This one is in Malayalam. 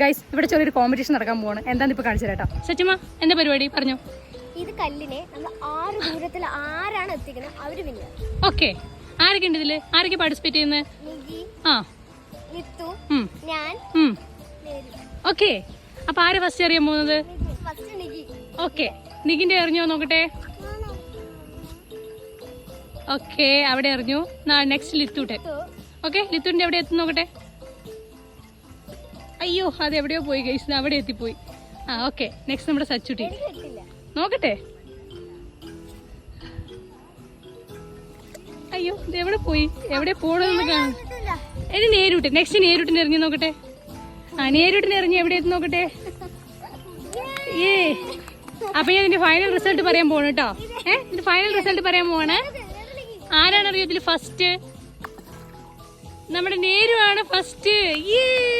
ഗൈസ് ഇവിടെ ചെറിയൊരു കോമ്പറ്റീഷൻ നടക്കാൻ പോവാണ്. എന്താണ് ഇപ്പൊ കാണിച്ചു കേട്ടോ സച്ചിമ എന്താ പരിപാടി? പറഞ്ഞു. ഇത് കല്ലിനെ നമ്മൾ ആറ് ദൂരത്തിൽ ആരാണ് എത്തിക്കുന്നത് അവർ വിന്നർ ഓക്കെ ആരൊക്കെ ഉണ്ട് ഇതിൽ? ആരൊക്കെ പാർട്ടിസിപ്പേറ്റ് ചെയ്യുന്നത് നികി ആ. നിത്തു ഉം. ഞാൻ ഉം. നേരി. ഓക്കെ അപ്പൊ ആര് ഫസ്റ്റ് അറിയാൻ പോകുന്നത്? ഫസ്റ്റ് നികി ഓക്കെ നിഖിന്റെ എറിഞ്ഞോ നോക്കട്ടെ. ഓക്കെ അവിടെ എറിഞ്ഞു നെക്സ്റ്റ് ലിത്തൂട്ടെ നിത്തു ഓക്കെ ലിത്തുവിന്റെ എവിടെ എത്തുന്നു നോക്കട്ടെ. അയ്യോ അത് എവിടെയോ പോയി ഗൈസ് അവിടെ എത്തിപ്പോയി. ആ ഓക്കെ നെക്സ്റ്റ് നമ്മുടെ സച്ചുട്ടി. നോക്കട്ടെ? അയ്യോ എവിടെ പോയി? എവിടെ പോണെന്ന് കാണും. ഇനി നേരിട്ട്. നെക്സ്റ്റ് നേരിട്ടിന് ഇറങ്ങി നോക്കട്ടെ. ആ നേരിട്ടിന് ഇറങ്ങി എവിടെ എത്തി നോക്കട്ടെ? ഏ. അപ്പൊ ഞാൻ ഇതിന്റെ ഫൈനൽ റിസൾട്ട് പറയാൻ പോണു കേട്ടോ. ഏഹ് ഇതിന്റെ ഫൈനൽ റിസൾട്ട് പറയാൻ പോവാണ്. ആരാണ് അറിയോ ഇതിൽ ഫസ്റ്റ് നമ്മുടെ നേരുവാണ് ഫസ്റ്റ് ഫസ്റ്റ്